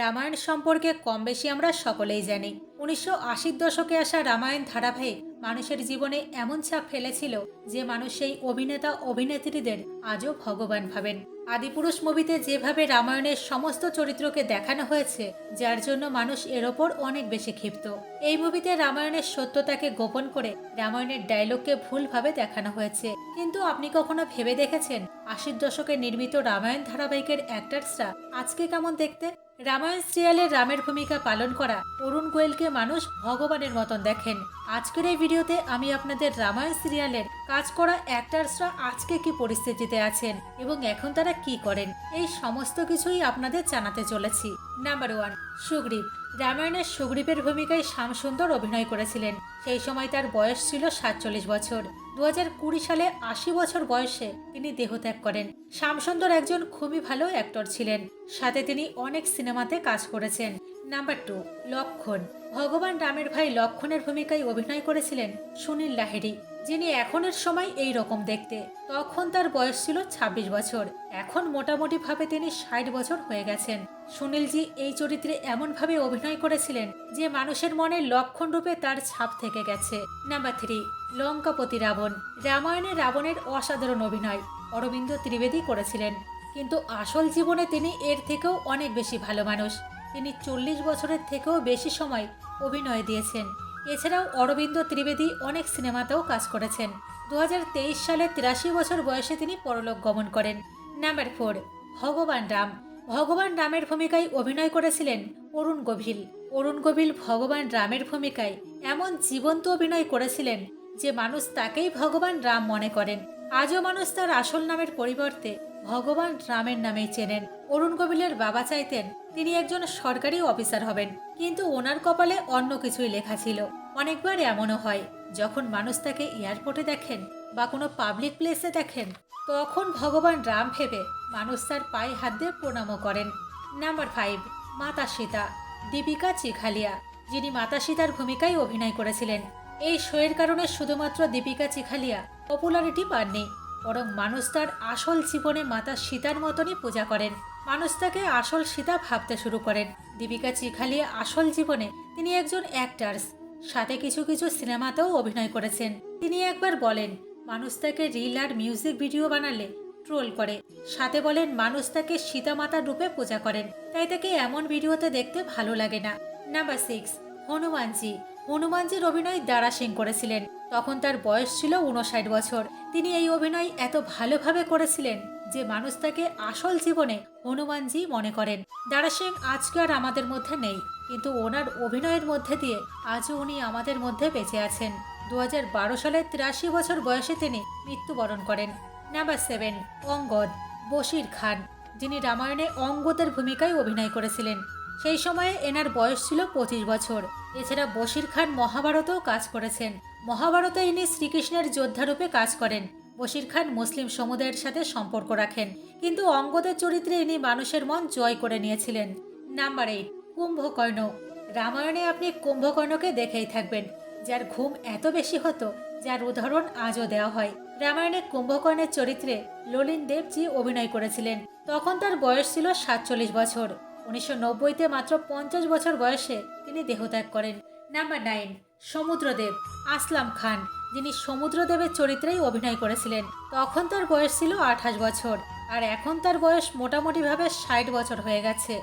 রামায়ণ সম্পর্কে কম বেশি আমরা সকলেই জানি। উনিশশো আশির দশকে আসা রামায়ণ ধারাবাহিক মানুষের জীবনে এমন ছাপ ফেলেছিল যে মানুষ সেই অভিনেতা, অভিনেত্রীদের আজও ভগবান ভাবেন। আদিপুরুষ মুভিতে যেভাবে রামায়ণের সমস্ত চরিত্রকে দেখানো হয়েছে, যার জন্য মানুষ এর ওপর অনেক বেশি ক্ষিপ্ত। এই মুভিতে রামায়ণের সত্যতাকে গোপন করে রামায়ণের ডায়লগকে ভুলভাবে দেখানো হয়েছে। কিন্তু আপনি কখনো ভেবে দেখেছেন, আশির দশকে নির্মিত রামায়ণ ধারাবাহিকের অ্যাক্টার্সরা আজকে কেমন দেখতে? রামায়ণ সিরিয়ালে রামের ভূমিকা পালন করা অরুণ গোয়েলকে মানুষ ভগবানের মতন দেখেন। আজকের এই ভিডিওতে আমি আপনাদের রামায়ণ সিরিয়ালের কাজ করা অ্যাক্টার্সরা আজকে কি পরিস্থিতিতে আছেন এবং এখন তারা কি করেন, এই সমস্ত কিছুই আপনাদের জানাতে চলেছি। Number one Sugriva. রামায়ণের সুগ্রীবের ভূমিকায় শ্যামসুন্দর অভিনয় করেছিলেন। সেই সময় তার বয়স ছিল সাতচল্লিশ বছর। দু কুড়ি সালে আশি বছর বয়সে তিনি দেহত্যাগ করেন। শ্যামসুন্দর একজন খুবই ভালো অ্যাক্টর ছিলেন। সাথে তিনি অনেক সিনেমাতে কাজ করেছেন। নাম্বার টু লক্ষণ। ভগবান রামের ভাই লক্ষণের ভূমিকায় অভিনয় করেছিলেন সুনীল লাহেরি যিনি এখনের সময় এই রকম দেখতে। তখন তার বয়স ছিল ২৬ বছর। এখন মোটামুটি ভাবে তিনি ষাট বছর হয়ে গেছেন। সুনীলজি এই চরিত্রে এমনভাবে অভিনয় করেছিলেন যে মানুষের মনে লক্ষণ রূপে তার ছাপ থেকে গেছে। Number three, Lankapati Ravan. রামায়ণে রাবণের অসাধারণ অভিনয়। অরবিন্দ ত্রিবেদী করেছিলেন। কিন্তু আসল জীবনে তিনি এর থেকেও অনেক বেশি ভালো মানুষ। তিনি চল্লিশ বছরের থেকেও বেশি সময় অভিনয় দিয়েছেন। এছাড়াও অরবিন্দ ত্রিবেদী অনেক সিনেমাতেও কাজ করেছেন। দু হাজার তেইশ সালে তিরাশি বছর বয়সে তিনি পরলোক গমন করেন। নাম্বার ফোর, ভগবান রাম। ভগবান রামের ভূমিকায় অভিনয় করেছিলেন অরুণ গভীল অরুণ গভীল ভগবান রামের ভূমিকায় এমন জীবন্ত অভিনয় করেছিলেন যে মানুষ তাকেই ভগবান রাম মনে করেন। আজও মানুষ তার আসল নামের পরিবর্তে ভগবান রামের নামেই চেনেন। অরুণ কবিলের বাবা চাইতেন তিনি একজন সরকারি অফিসার হবেন, কিন্তু ওনার কপালে অন্য কিছুই লেখা ছিল। অনেকবার এমনও হয়, যখন মানুষ তাকে এয়ারপোর্টে দেখেন বা কোনো পাবলিক প্লেসে দেখেন, তখন ভগবান রাম ভেবে মানুষ তার পায়ে হাত দিয়ে প্রণামও করেন। নাম্বার ফাইভ, মাতা সীতা, দীপিকা চিখালিয়া, যিনি মাতা সীতার ভূমিকায় অভিনয় করেছিলেন। এই শোয়ের কারণে শুধুমাত্র দীপিকা চিখালিয়া পপুলারিটি পাননি, বরং মানুষ তার আসল জীবনে মাতা সীতার মতনই পূজা করেন। মানুষ তাকে আসল সীতা ভাবতে শুরু করেন। দীপিকা চিখালিয়া আসল জীবনে তিনি একজন অ্যাক্টার্স সাথে কিছু কিছু সিনেমাতেও অভিনয় করেছেন। তিনি একবার বলেন মানুষ তাকে রিল আর মিউজিক ভিডিও বানালে ট্রোল করে। সাথে বলেন মানুষ তাকে সীতামাতার রূপে পূজা করেন। তাই তাকে এমন ভিডিওতে দেখতে ভালো লাগে না। Number six Hanumanji. হনুমানজির অভিনয় দারা সিং করেছিলেন। তখন তার বয়স ছিল উনষাট বছর। তিনি এই অভিনয় এত ভালোভাবে করেছিলেন। যে মানুষ তাকে আসল জীবনে হনুমানজি মনে করেন। দারা সিং আজকে আর আমাদের মধ্যে নেই, কিন্তু ওনার অভিনয়ের মধ্যে দিয়ে আজও উনি আমাদের মধ্যে বেঁচে আছেন। দু হাজার সালে তিরাশি বছর বয়সে তিনি মৃত্যুবরণ করেন। Number seven, Angad, Bashir Khan. যিনি রামায়ণে অঙ্গদের ভূমিকায় অভিনয় করেছিলেন। সেই সময়ে এনার বয়স ছিল পঁচিশ বছর। এছাড়া বশির খান মহাভারতেও কাজ করেছেন। মহাভারতে ইনি শ্রীকৃষ্ণের যোদ্ধারূপে কাজ করেন। বশির খান মুসলিম সমুদায়ের সাথে সম্পর্ক রাখেন। কিন্তু অঙ্গদের চরিত্রে ইনি মানুষের মন জয় করে নিয়েছিলেন। Number eight, Kumbhakarna. রামায়ণে আপনি কুম্ভকর্ণকে দেখেই থাকবেন। যার ঘুম এত বেশি হতো, যার উদাহরণ আজও দেওয়া হয়। রামায়ণে কুম্ভকর্ণের চরিত্রে ললিন দেবজি অভিনয় করেছিলেন। তখন তার বয়স ছিল সাতচল্লিশ বছর। উনিশশো নব্বইতে মাত্র পঞ্চাশ বছর বয়সে তিনি দেহত্যাগ করেন। Number nine, Samudradev, Aslam Khan. যিনি সমুদ্রদেবের চরিত্রেই অভিনয় করেছিলেন। তখন তার বয়স ছিল আঠাশ বছর, আর এখন তার বয়স মোটামুটিভাবে ষাট বছর হয়ে গেছে।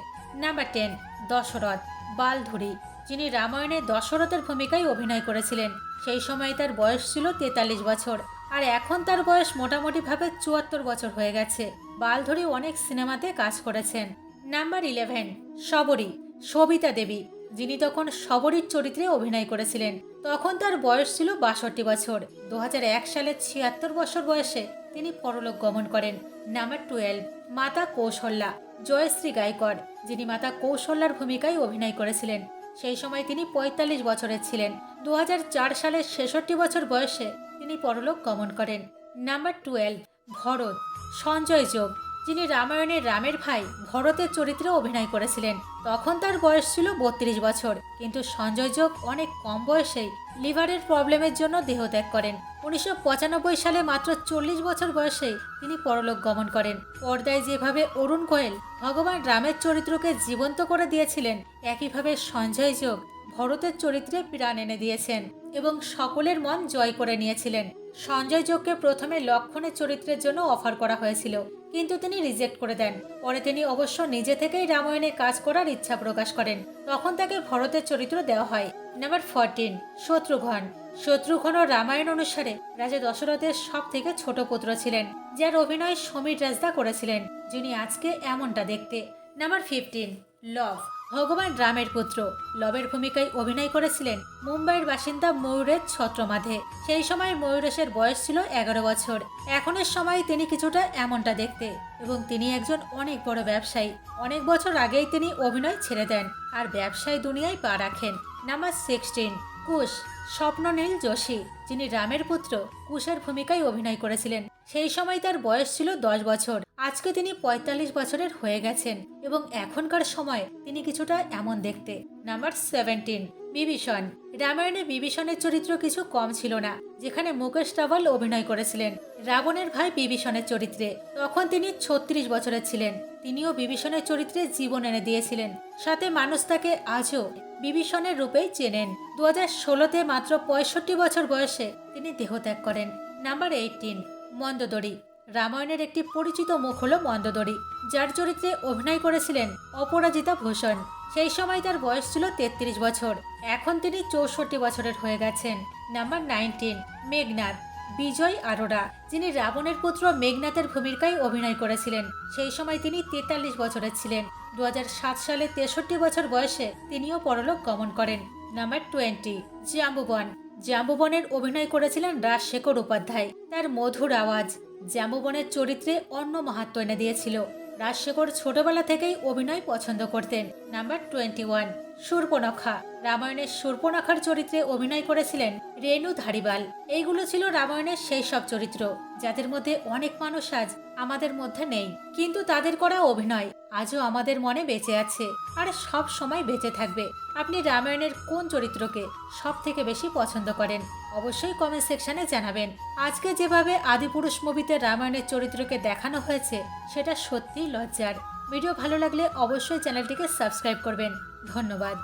নাম্বার টেন দশরথ, বালধুরি, যিনি রামায়ণে দশরথের ভূমিকায় অভিনয় করেছিলেন। সেই সময় তার বয়স ছিল তেতাল্লিশ বছর, আর এখন তার বয়স মোটামুটিভাবে চুয়াত্তর বছর হয়ে গেছে। বালধরি অনেক সিনেমাতে কাজ করেছেন। নাম্বার ইলেভেন শবরী, সবিতা দেবী যিনি তখন শবরীর চরিত্রে অভিনয় করেছিলেন। তখন তার বয়স ছিল বাষট্টি বছর। দু সালে ছিয়াত্তর বছর বয়সে তিনি পরলোক গমন করেন। নাম্বার টুয়েলভ, মাতা কৌশল্যা, জয়শ্রী গায়কর যিনি মাতা কৌশল্যার ভূমিকায় অভিনয় করেছিলেন। সেই সময় তিনি পঁয়তাল্লিশ বছরের ছিলেন। দু হাজার চার সালের ছেষট্টি বছর বয়সে তিনি পরলোক গমন করেন। নাম্বার টুয়েলভ, ভরত, সঞ্জয় যোগ। যিনি রামায়ণের রামের ভাই ভরতের চরিত্রে অভিনয় করেছিলেন। তখন তার বয়স ছিল বত্রিশ বছর, কিন্তু সঞ্জয় যোগ অনেক কম বয়সেই লিভারের প্রবলেমের জন্য দেহত্যাগ করেন। উনিশশো পঁচানব্বই সালে মাত্র চল্লিশ বছর বয়সেই তিনি পরলোক গমন করেন। পর্দায় যেভাবে অরুণ গোয়েল ভগবান রামের চরিত্রকে জীবন্ত করে দিয়েছিলেন, একইভাবে সঞ্জয় যোগ ভরতের চরিত্রে প্রাণ এনে দিয়েছেন। এবং সকলের মন জয় করে নিয়েছিলেন। সঞ্জয় যোগকে প্রথমে লক্ষণের চরিত্রের জন্য অফার করা হয়েছিল, কিন্তু তিনি রিজেক্ট করে দেন। পরে তিনি অবশ্য নিজে থেকেই রামায়ণে কাজ করার ইচ্ছা প্রকাশ করেন। তখন তাকে ভরতের চরিত্র দেওয়া হয়, নাম্বার ফোরটিন শত্রুঘ্ন। শত্রুঘ্ন রামায়ণ অনুসারে রাজা দশরথের সব থেকে ছোট পুত্র ছিলেন, যার অভিনয় সমীর রাজদা করেছিলেন, যিনি আজকে এমনটা দেখতে। নাম্বার ফিফটিন লভ ভগবান রামের পুত্র। লবের ভূমিকায় অভিনয় করেছিলেন মুম্বাইয়ের বাসিন্দা ময়ূরের ছত্রমাধে। সেই সময় ময়ূরেশের বয়স ছিল এগারো বছর। এখনের সময় তিনি কিছুটা এমনটা দেখতে এবং তিনি একজন অনেক বড় ব্যবসায়ী। অনেক বছর আগেই তিনি অভিনয় ছেড়ে দেন আর ব্যবসায় দুনিয়ায় পা রাখেন। Number sixteen, Kush. Swapnanil Joshi, যিনি রামের পুত্র, কুশের ভূমিকায় অভিনয় করেছিলেন। সেই সময় তার বয়স ছিল দশ বছর। আজকে তিনি পঁয়তাল্লিশ বছরের হয়ে গেছেন এবং এখনকার সময় তিনি কিছুটা এমন দেখতে। Number seventeen Vibhishan. রামায়ণে বিভীষণের চরিত্র কিছু কম ছিল না, যেখানে মুকেশ রাওয়াল অভিনয় করেছিলেন। রাবণের ভাই বিভীষণের চরিত্রে। তখন তিনি ছত্রিশ বছরের ছিলেন। তিনিও বিভীষণের চরিত্রে জীবন এনে দিয়েছিলেন। সাথে মানুষ তাকে আজও বিভীষণের রূপেই চেনেন। দু হাজার ষোলোতে মাত্র পঁয়ষট্টি বছর বয়সে তিনি দেহত্যাগ করেন। Number eighteen, Mandodari. রামায়ণের একটি পরিচিত মুখ হল মন্দদরি, যার চরিত্রে অভিনয় করেছিলেন অপরাজিতা ভূষণ। সেই সময় তার বয়স ছিল তেত্রিশ বছর। এখন তিনি চৌষট্টি বছরের হয়ে গেছেন। নাম্বার নাইনটিন মেঘনাথ বিজয় আরোরা, যিনি রাবণের পুত্র মেঘনাথের ভূমিকায় অভিনয় করেছিলেন। সেই সময় তিনি তেতাল্লিশ বছরের ছিলেন। দু হাজার সাত সালে তেষট্টি বছর বয়সে তিনিও পরলোক গমন করেন। Number twenty, জাম্বুবন। জাম্বুবনের অভিনয় করেছিলেন রাজশেখর উপাধ্যায়। তার মধুর আওয়াজ জাম্বুবনের চরিত্রে অন্য মাহাত্ম এনে দিয়েছিল। রাজশেখর ছোটবেলা থেকেই অভিনয় পছন্দ করতেন। Number twenty one Surpanakha. রামায়ণের সুর্পনখার চরিত্রে অভিনয় করেছিলেন রেণু ধারিবাল। এইগুলো ছিল রামায়ণের সেই সব চরিত্র, যাদের মধ্যে অনেক মানুষ আজ আমাদের মধ্যে নেই। কিন্তু তাদের করা অভিনয় আজও আমাদের মনে বেঁচে আছে আর সব সময় বেঁচে থাকবে। আপনি রামায়ণের কোন চরিত্রকে সব থেকে বেশি পছন্দ করেন, অবশ্যই কমেন্ট সেকশনে জানাবেন। আজকে যেভাবে আদিপুরুষ মুভিতে রামায়ণের চরিত্রকে দেখানো হয়েছে, সেটা সত্যিই লজ্জার। ভিডিও ভালো লাগলে অবশ্যই চ্যানেলটিকে সাবস্ক্রাইব করবেন। ধন্যবাদ।